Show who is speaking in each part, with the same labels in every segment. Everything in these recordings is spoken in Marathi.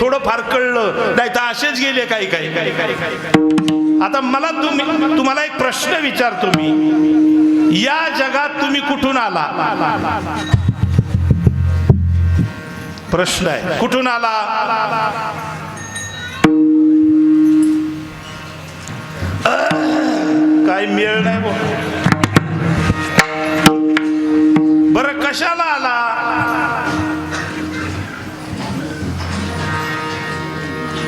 Speaker 1: थोडं फार कळलं. नाही तर असेच गेले काही काही काही काही आता मला तुम्ही तुम्हाला एक प्रश्न विचारतो मी या जगात तुम्ही कुठून आला? प्रश्न आहे. कुठून आला? काय मिळ नाही बर कशाला आला?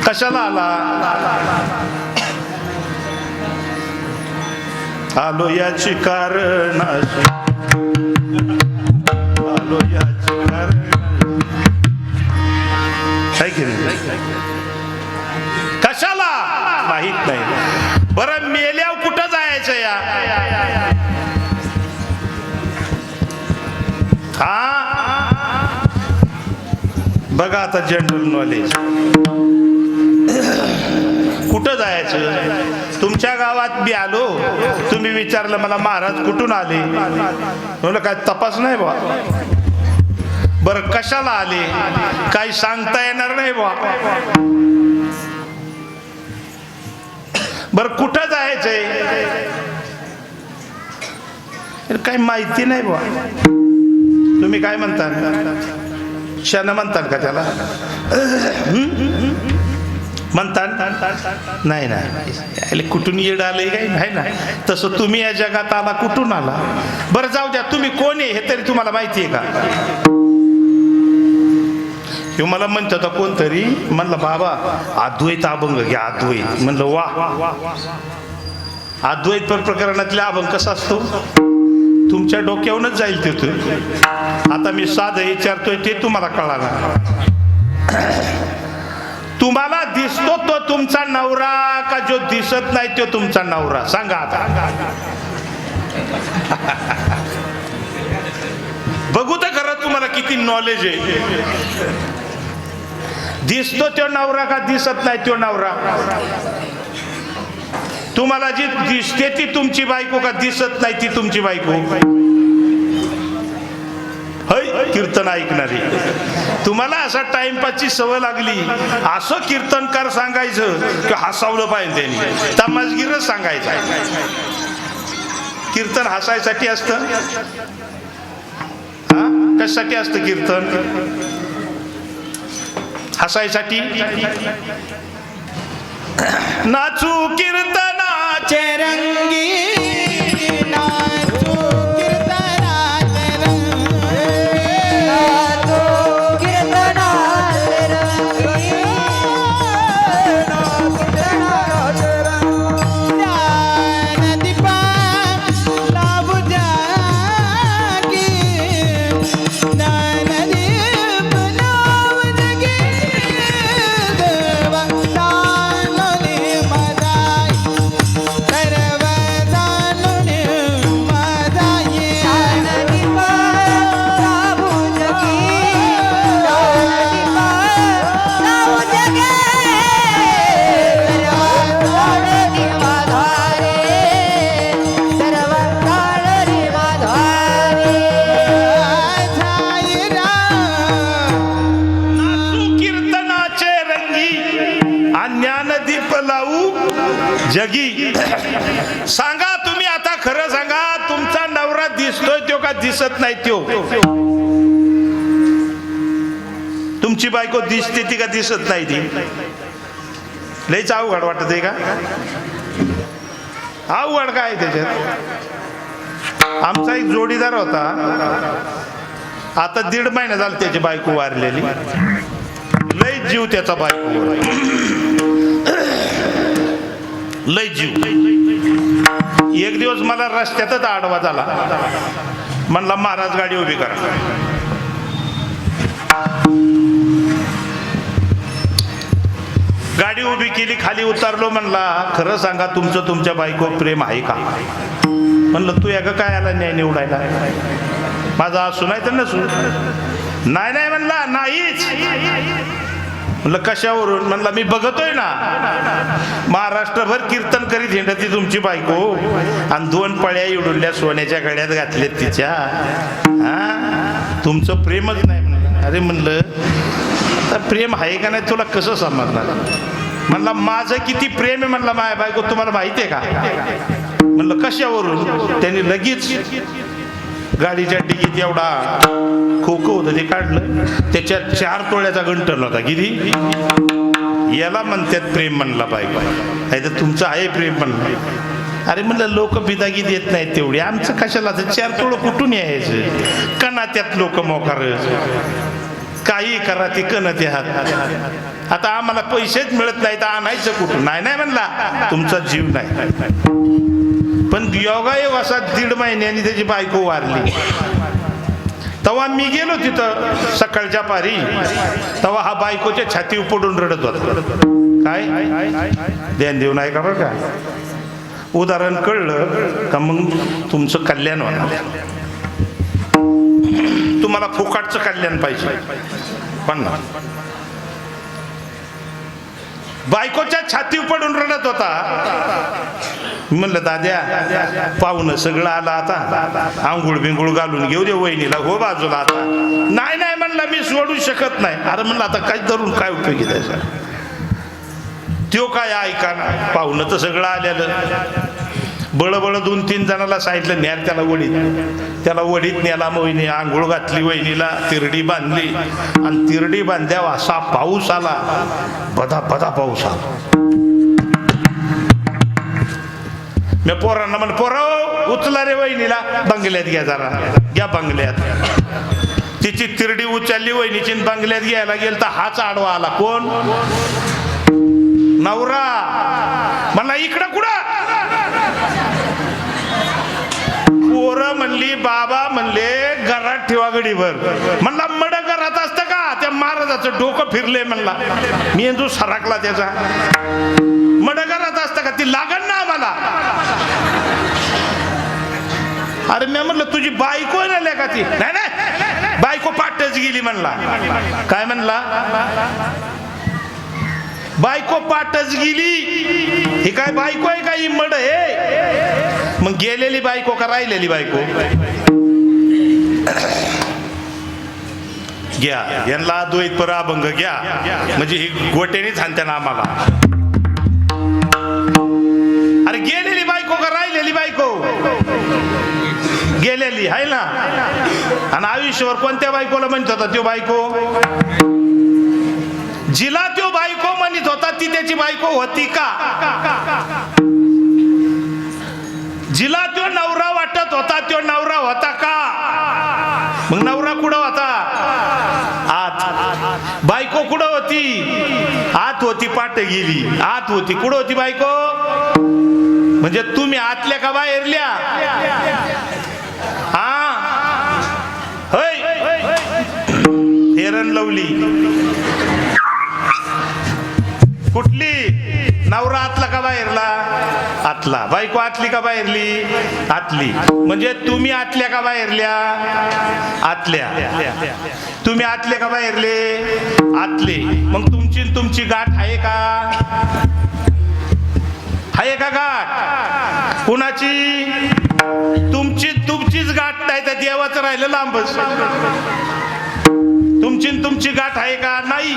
Speaker 1: कशाला आला? आलो याची कारण बघा आता जनरल नॉलेज कुठं जायचं? तुमच्या गावात मी आलो. तुम्ही विचारलं मला महाराज कुठून आले? म्हणलं काय तपास नाही बा बरं कशाला आले? काही सांगता येणार नाही बा बरं कुठं जायचंय? काही माहिती नाही बा तुम्ही काय म्हणता? शन म्हणतात का त्याला? म्हणतात? नाही नाही. कुठून येड आले काही नाही ना तसं तुम्ही या जगात आला कुठून आला? बरं जाऊ द्या. तुम्ही कोण आहे हे तरी तुम्हाला माहिती आहे का? हे मला म्हणत होता कोणतरी. म्हणलं बाबा अद्वैत अभंग घ्या अद्वैत. म्हणलं वा. अद्वैत पर अभंग कसा असतो? तुमच्या डोक्यावरूनच जाईल तिथं. आता मी साधं विचारतोय ते तुम्हाला कळाला. तुम्हाला दिसतो तो तुमचा नवरा का जो दिसत नाही तो तुमचा नवरा? सांगा आता. बघू तर खरं तुम्हाला किती नॉलेज आहे. दिसतो तो नवरा का दिसत नाही तो नवरा? तुम्हाला जी दिसते ती तुमची बायको का दिसत नाही ती तुमची बायको? कीर्तन ऐकणारे. तुम्हाला असा टाइमपासची सवय लागली. असं कीर्तनकार सांगायचं की हसावलं पाहिजे त्यांनी. तमासगीरच सांगायचं. कीर्तन हसायसाठी असतं? हा? कशासाठी असतं कीर्तन? हसायसाठी? नाचू
Speaker 2: कीर्तन चरंगी जगी.
Speaker 1: सांगा तुम्ही आता खरं सांगा तुमचा नवरा दिसतोय तो का दिसत नाही तो तुमची बायको दिसते ती का दिसत नाही ती? लईच अवघड वाटत आहे का? अवघड काय आहे त्याच्यात? आमचा एक जोडीदार होता. आता दीड महिना झाला त्याची बायको वारलेली. लई जीव त्याचा बायको लय जीव. एक दिवस मला रस्त्यातच आडवा झाला. म्हणला महाराज गाडी उभी करा. गाडी उभी केली खाली उतरलो म्हणला खरं सांगा तुमचं तुमच्या बायको प्रेम आहे का? म्हणलं तू एका काय आला न्याय निवडायला? माझा असू नाही तर नसू. नाही नाही म्हणला नाहीच. म्हणलं कशावरून? म्हणला मी बघतोय ना. महाराष्ट्रभर कीर्तन करीत हिंडती तुमची बायको. आणि दोन पळ्या इडुल्या सोन्याच्या घड्यात घातल्यात तिच्या. हा? तुमचं प्रेमच नाही म्हणलं. अरे म्हणलं आता प्रेम आहे का नाही तुला कसं समजणार? म्हणला माझं किती प्रेम आहे म्हणला माया बायको तुम्हाला माहिती आहे का? म्हणलं कशावरून? त्यांनी लगेच गाडीच्या डिगीत एवढा खोकं होतं ते काढलं. त्याच्यात चार तोळ्याचा गंटल होता किती? याला म्हणतात प्रेम म्हणला बायको नाही तर तुमचं आहे प्रेम म्हणलं. अरे म्हणलं लोक बिदागी देत नाहीत तेवढी. आमचं कशाला? तर चार तोळ कुठून यायचं? कणा त्यात लोक मोकार. काही करा ते कन ते हात. आता आम्हाला पैसेच मिळत नाही तर आणायचं कुठून? नाही नाही म्हणला. तुमचा जीव नाही. पण योगायोग असा दीड महिन्याने त्याची बायको वारली. तेव्हा मी गेलो तिथं सकाळच्या पारी. तेव्हा हा बायकोच्या छाती पडून रडत होता. काय? ध्यान देऊन आहे का बरं का? उदाहरण कळलं का मग तुमचं कल्याण होणार. तुम्हाला फुकाटचं कल्याण पाहिजे. पण ना. बायकोच्या छाती पडून रडत होता. म्हणलं दाद्या पाहुणं सगळं आलं आता. आंघोळ बिंगुळ घालून घेऊ दे वहिनीला हो बाजूला आता. नाही नाही म्हणलं मी सोडू शकत नाही. अरे म्हणलं आता काय धरून काय उपयोगी त्याचा? त्यो काय ऐका पाहुणं तर सगळं आलेलं. बळबळ दोन तीन जणाला सांगितलं न्या त्याला वडीत. त्याला वडीत नेला मोहिनी आंघोळ घातली वहिनीला तिरडी बांधली. आणि तिरडी बांधल्यावर असा पाऊस आला. बदा बदा पाऊस आला. मी पोरांना म्हण पोरा उचला रे वहिनीला. बंगल्यात घ्या जरा. घ्या बंगल्यात. तिची तिरडी उचलली वहिनीची बंगल्यात घ्यायला गेल तर हाच आडवा आला. कोण? नवरा. म्हणला इकडं कुठं? पोरं म्हणली बाबा म्हणले घरात ठेवा गडीवर म्हणला मड घरात असतं का? त्या महाराजाचं डोकं फिरले म्हणला. मी तू सरकला त्याचा. मड घरात असतं का? ती लागण ना आम्हाला. अरे मी म्हणलं तुझी बायको नाही का ती नाही. बायको पाठच गेली म्हणला. काय म्हणला? बायको पाटच गेली. ही काय बायको आहे काही मड हे मग गेलेली बायको का राहिलेली बायको? घ्या. यांना अद्वैत पर अभंग घ्या. म्हणजे ही गोट्यानेच हाणत्या ना आम्हाला अरे गेलेली बायको का राहिलेली बायको? गेलेली आहे ना? आणि आयुष्यभर कोणत्या बायकोला म्हणत होता त्यो बायको? जिला तो बायको म्हणत होता ती त्याची बायको होती का? जिला तो नवरा वाटत होता तो नवरा होता का? मग नवरा कुठं होता? आत. बायको कुठं होती? आत होती पाट गेली. आत होती. कुठं होती बायको? म्हणजे तुम्ही आतल्या का बाहेरल्या? हा? होय. हेरण लवली. आतला. बायको आतली का बाहेरली? आतली. म्हणजे तुम्ही आतल्या का बाहेरल्या? आतल्या. तुम्ही आतले का बाहेरले? आतले. मग तुमची तुमची गाठ आहे का? आहे का गाठ? कुणाची? तुमची तुमचीच गाठ नाही त्या देवाचं राहिलं लांबच. तुमची तुमची गाठ आहे का? नाही.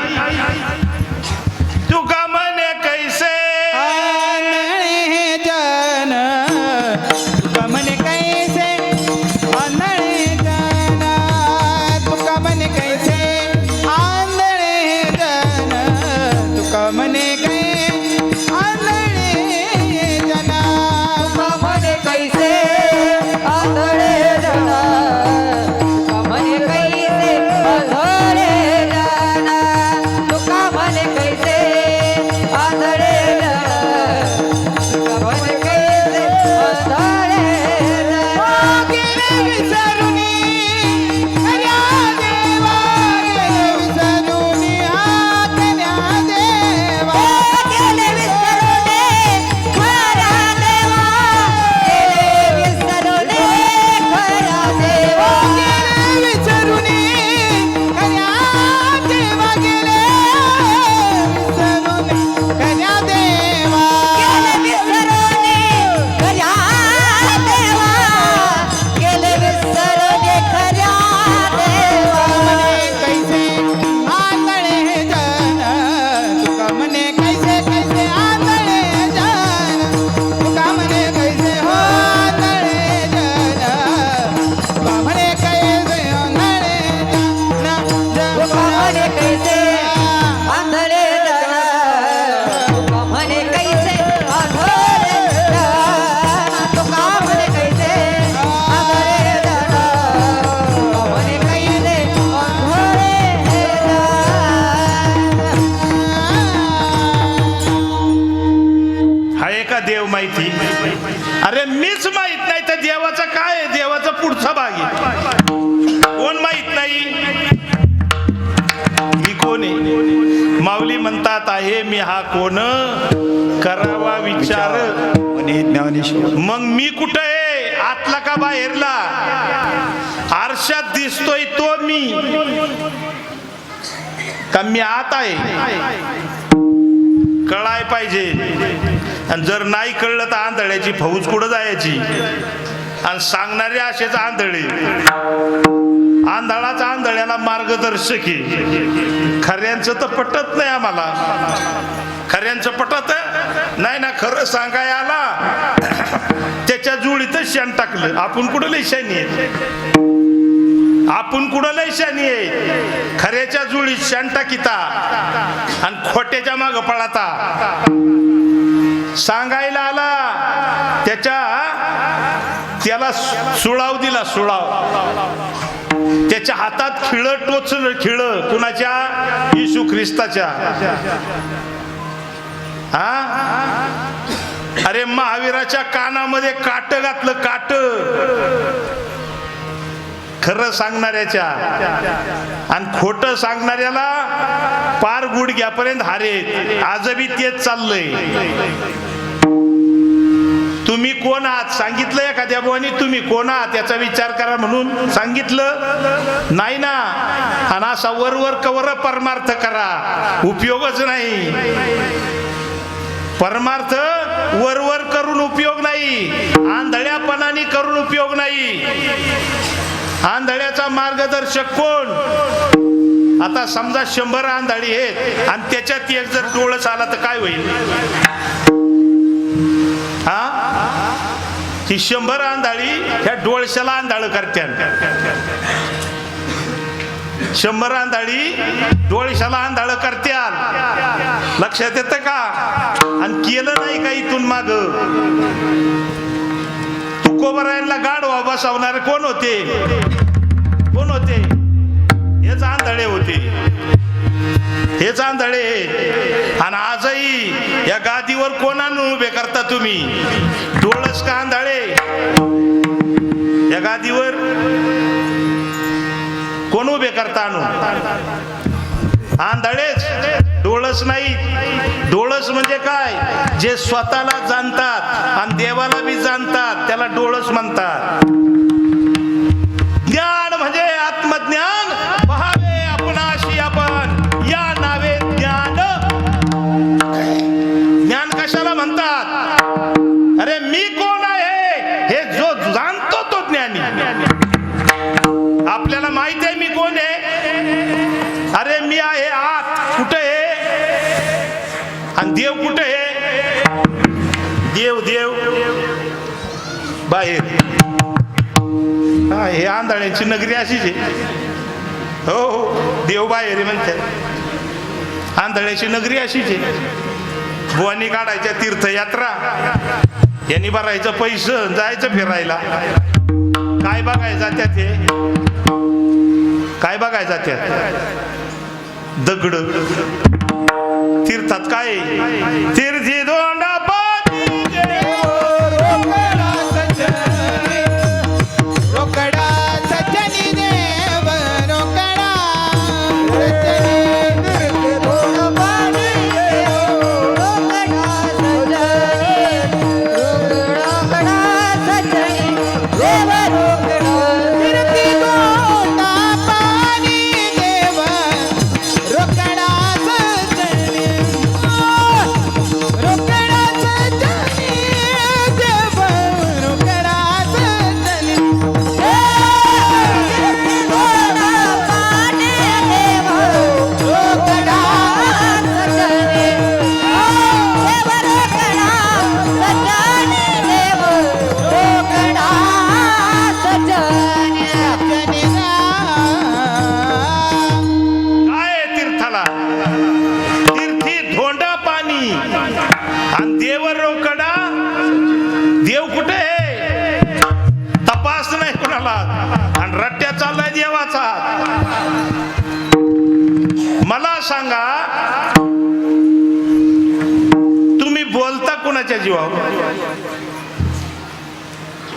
Speaker 1: मी हा कोण? करावा विचार. मग मी कुठं आहे? आतला का बाहेरला? आरशात दिसतोय तो मी. का मी आत आहे? कळाय पाहिजे. आणि जर नाही कळलं तर आंधळ्याची फौज कुठं जायची? आणि सांगणारे असेच आंधळे. आंधळाच आंधळ्याला मार्गदर्शक आहे. खऱ्यांचं तर पटत नाही आम्हाला. खऱ्यांचं पटत नाही ना खरं सांगाय आला. त्याच्या जुळीतच शेण टाकलं. आपण कुठं लय शानी आहे आपण कुठं लय शानी आहे खऱ्याच्या जुळीत शेण टाकिता आणि खोट्याच्या माग पळाता. सांगायला आला त्याच्या त्याला सुळाव दिला सुळाव. त्याच्या हातात खिळ टोचलं खिळ कुणाच्या? येशू ख्रिस्ताच्या. हा? अरे महावीराच्या कानामध्ये काट घातलं काट. खरं सांगणाऱ्याच्या. आणि खोट सांगणाऱ्याला पार गुडघ्यापर्यंत हारे आजबी तेच चाललंय. तुम्ही कोण आहात? सांगितलं एखाद्या बुवानी तुम्ही कोण आहात? याचा विचार करा म्हणून सांगितलं. नाही ना. आणि असा वरवर कवर परमार्थ करा. उपयोगच नाही. परमार्थ वरवर करून उपयोग नाही. आंधळ्यापणाने करून उपयोग नाही. आंधळ्याचा मार्गदर्शक कोण? आता समजा शंभर आंधळी आहेत आणि त्याच्यात एक जर डोळस आला तर काय होईल? हा? ही शंभर आंधळी ह्या डोळशाला आंधळ करत्यान. शंभर आंधळी डोळशाला आंधळ करत्यान. लक्षात येतं का? आणि केलं नाही का इथून माग? तुकोबरायला गाडवा बसवणारे कोण होते? कोण होते? हेच आंधळे होते. हेच आंधळे आणि आजही या गादीवर कोणानं उभे करता तुम्ही? डोळस का आंधळे? या गादीवर कोण उभे करता आणून? आंधळेच. डोळस नाही. डोळस म्हणजे काय? जे स्वतःला जाणतात आणि देवाला बी जाणतात त्याला डोळस म्हणतात. हा नगरी अशीच आहे. हो हो. देव बाहेर म्हणतात. आंधळ्याची नगरी अशीच आहे. बुवानी काढायच्या तीर्थयात्रा. यांनी भरायचं पैसं जायचं फिरायला. काय बघायचं त्यात हे? काय बघायचं त्यात दगड. तीर्थात काय? तीर्थी दोंडा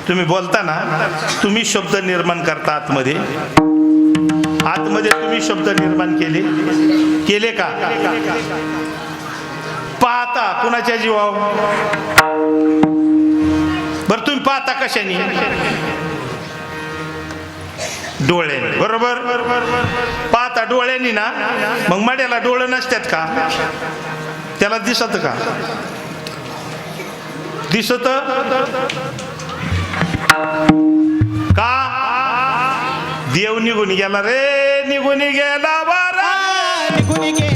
Speaker 1: तुम्ही बोलता ना तुम्ही शब्द निर्माण करता आतमध्ये. आतमध्ये तुम्ही शब्द निर्माण केले. केले का? पाहता कुणाच्या जीवाव बर तुम्ही पाहता कशाने? डोळे बरोबर? पाहता डोळ्यांनी ना? मग मड्याला डोळे नसतात का? त्याला दिसत का? दिसत? का? देव निघून गेला रे निघून गेला बारा.
Speaker 2: निघून गेला.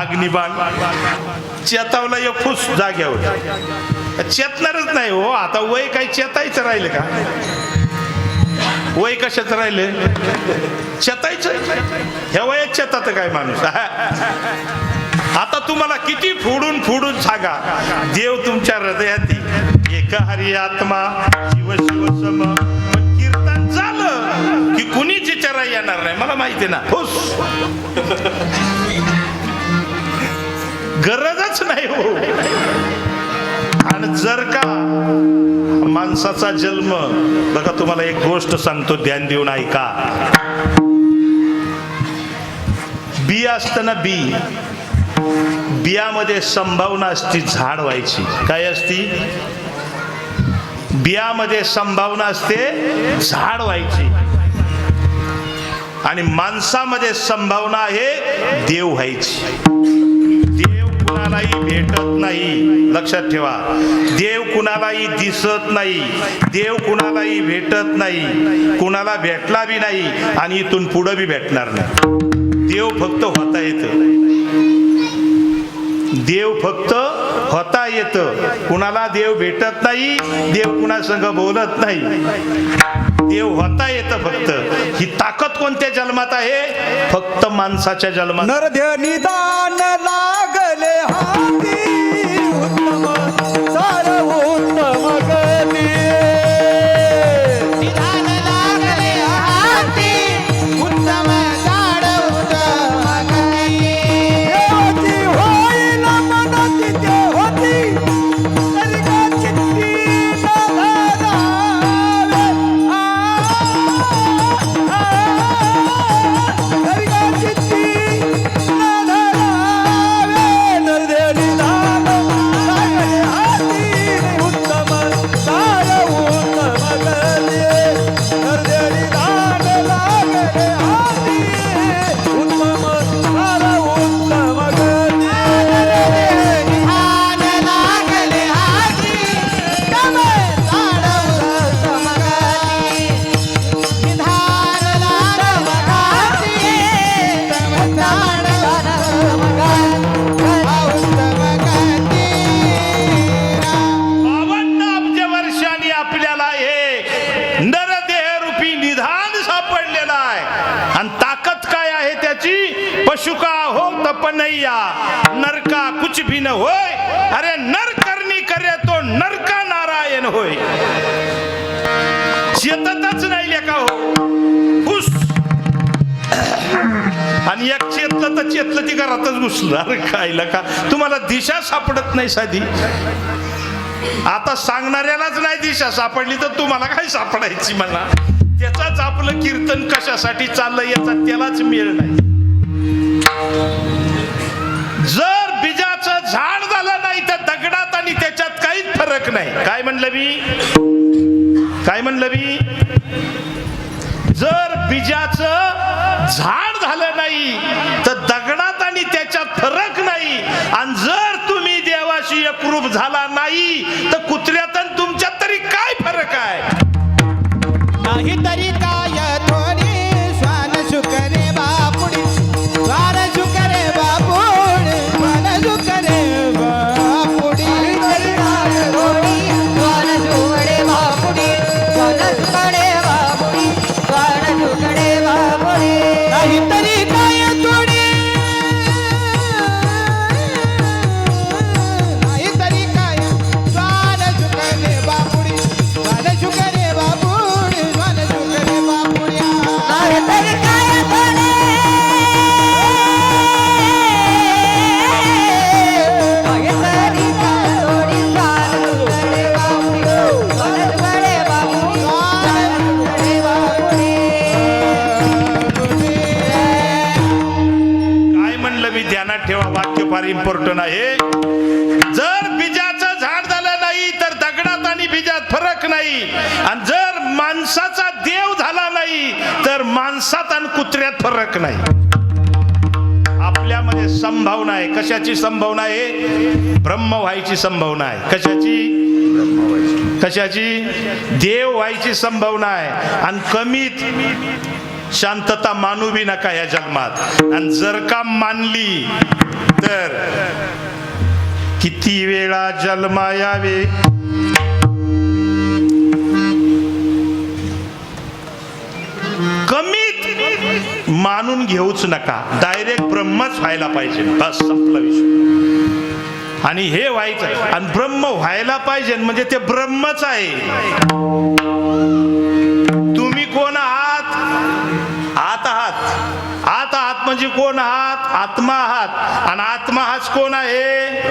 Speaker 1: अग्निबाण. चेतावला एक फुस जाग्यावर. चेतणारच नाही हो. आता वय काही चेतायचं राहिलं का? वय कशाच राहिलं? चेतायचं ह्या वयात चेतात काय माणूस? आता तुम्हाला किती फोडून फोडून सांगा. देव तुमच्या हृदयात एक हरी आत्मा शिव शिव सम. कीर्तन झालं की कुणीच विचारा येणार नाही. मला माहिती ना. खुश गरजच नाही हो. आणि जर का माणसाचा जन्म बघा तुम्हाला एक गोष्ट सांगतो ध्यान देऊन ऐका. बी असताना बी. बियामध्ये संभावना असती झाड व्हायची. काय असती? बियामध्ये संभावना असते झाड व्हायची. आणि माणसामध्ये संभावना आहे देव व्हायची. कुणालाही भेटत नाही. लक्षात ठेवा. देव कुणालाही दिसत नाही. देव कुणालाही भेटत नाही. कुणाला भेटला बी नाही आणि इथून पुढं बी भेटणार नाही. देव फक्त होता येत. देव फक्त होता येत. कुणाला देव भेटत नाही देव कुणासंग बोलत नाही. देव होता येत फक्त. ही ताकद कोणत्या जन्मात आहे? फक्त माणसाच्या जन्मात. घरातच घुसणार खायला का? तुम्हाला दिशा सापडत नाही साधी. आता सांगणाऱ्यालाच नाही दिशा सापडली तर तुम्हाला काय सापडायची मला? त्याचाच आपलं कीर्तन कशासाठी चाललंय याचा त्यालाच मेळ नाही. जर बीजाचं झाड झालं नाही तर दगडात आणि त्याच्यात काहीच फरक नाही. काय म्हणलं मी? काय म्हणलं मी? जर बीजाचं झाड झालं नाही तर दगडात आणि त्याच्यात फरक नाही. आणि जर तुम्ही देवाशी एकरूप झाला नाही तर कुत्र्यात तुमच्यात तरी काय फरक आहे?
Speaker 2: नाही तरी काय
Speaker 1: म्हणलं मी ध्यानात ठेवा वाक्य फार इम्पॉर्टंट आहे. जर बीजाचं झाड झालं नाही तर दगडात आणि बीजात फरक नाही. आणि जर माणसाचा देव झाला नाही तर माणसात आणि कुत्र्यात फरक नाही. आपल्यामध्ये संभावना आहे. कशाची संभावना आहे? ब्रह्म व्हायची संभावना आहे. कशाची? कशाची? देव व्हायची संभावना आहे. आणि कमीत शांतता मानू बी नका या जन्मात आणि जर का मानली तर किती वेळा जन्मा यावे? कमीत मानून घेऊच नका. डायरेक्ट ब्रह्मच व्हायला पाहिजे. बस संपला विषय. आणि हे व्हायचं. आणि ब्रह्म व्हायला पाहिजे म्हणजे ते ब्रह्मच आहे. तुम्ही कोण आहात? म्हणजे कोण आहात? आत्मा आहात. आणि आत्मा हाच कोण आहे?